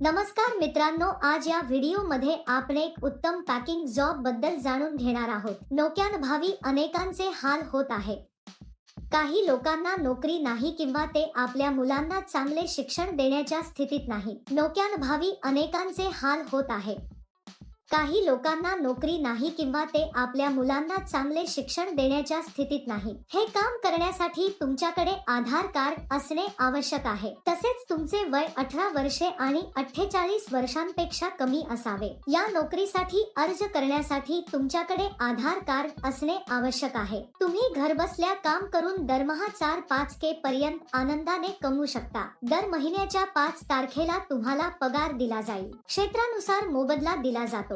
नमस्कार मित्रांनो आज या व्हिडिओमध्ये आपण एक उत्तम पॅकिंग जॉबबद्दल जाणून घेणार आहोत. नोक्यान अनेकांचे हाल होत आहे. काही लोकांना नोकरी नाही किंवा ते आपल्या मुलांना चांगले शिक्षण देण्याच्या स्थितीत नाही. नोक्यान भावी अनेकांचे हाल होत आहे. काही लोकांना नोकरी नाही किंवा ते आपल्या मुलांना चांगले शिक्षण देण्याच्या स्थितीत नाही. हे काम करण्यासाठी तुमच्याकडे आधार कार्ड असणे आवश्यक आहे. तसेच तुमचे वय अठरा वर्षे आणि अठ्ठेचाळीस वर्षांपेक्षा कमी असावे. या नोकरीसाठी अर्ज करण्यासाठी तुमच्याकडे आधार कार्ड असणे आवश्यक आहे. तुम्ही घरबसल्या काम करून दरमहा चार पाच के पर्यंत आनंदाने कमवू शकता. दर महिन्याच्या पाच तारखेला तुम्हाला पगार दिला जाईल. क्षेत्रानुसार मोबदला दिला जातो.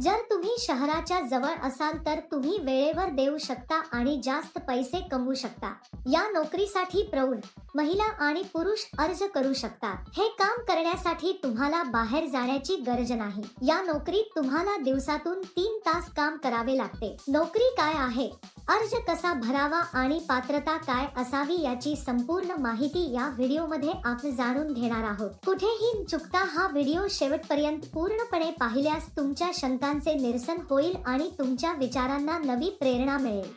जर तुम्ही शहराच्या जवळ असाल तर तुम्ही वेळेवर देऊ शकता आणि जास्त पैसे कमवू शकता. या नोकरीसाठी प्रौढ महिला आणि पुरुष अर्ज करू शकतात हे काम करण्यासाठी तुम्हाला बाहेर जाण्याची गरज नाही. या नोकरीत तुम्हाला दिवसातून तीन तास काम करावे लागते. नोकरी काय आहे? अर्ज कसा भरावा आणि पात्रता काय असावी याची संपूर्ण माहिती या व्हिडिओमध्ये आपण जाणून घेणार आहोत. कुठेही चुकता हा व्हिडिओ शेवटपर्यंत पूर्णपणे पाहिल्यास तुमच्या शंकांचे निरसन होईल आणि तुमच्या विचारांना नवी प्रेरणा मिळेल.